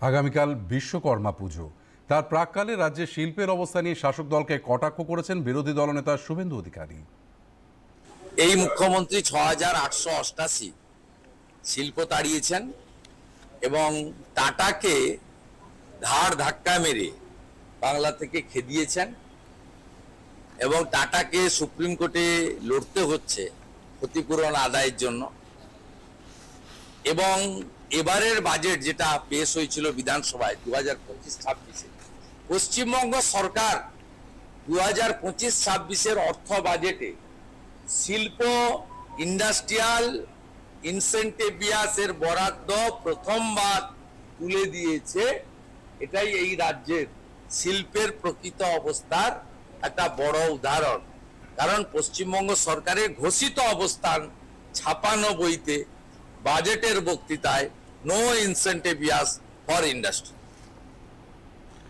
আগামীকাল বিশ্বকর্মা পুজো। তার প্রাককালে রাজ্যে শিল্পের অবস্থা নিয়ে শাসক দলকে কটাক্ষ করেছেন বিরোধী দলনেতা শুভেন্দু অধিকারী। এই মুখ্যমন্ত্রী ছ হাজার আটশো অষ্টাশি শিল্প তাড়িয়েছেন এবং টাটাকে ধার ধাক্কা মেরে বাংলা থেকে খেদিয়েছেন এবং টাটাকে সুপ্রিম কোর্টে লড়তে হচ্ছে ক্ষতিপূরণ আদায়ের জন্য এবং এবারের বাজেট যেটা পেশ হয়েছিল বিধানসভায় দু হাজার পঁচিশ ছাব্বিশে, পশ্চিমবঙ্গ সরকার দু হাজার পঁচিশ ছাব্বিশের অর্থ বাজেটে শিল্প ইন্ডাস্ট্রিয়াল ইনসেন্টিভিয়াসের বরাদ্দ প্রথমবার তুলে দিয়েছে। এটাই এই রাজ্যের শিল্পের প্রকৃত অবস্থার একটা বড় উদাহরণ। কারণ পশ্চিমবঙ্গ সরকারের ঘোষিত অবস্থান ছাপানো বইতে বাজেটের বক্তৃতায় no incentive was for industry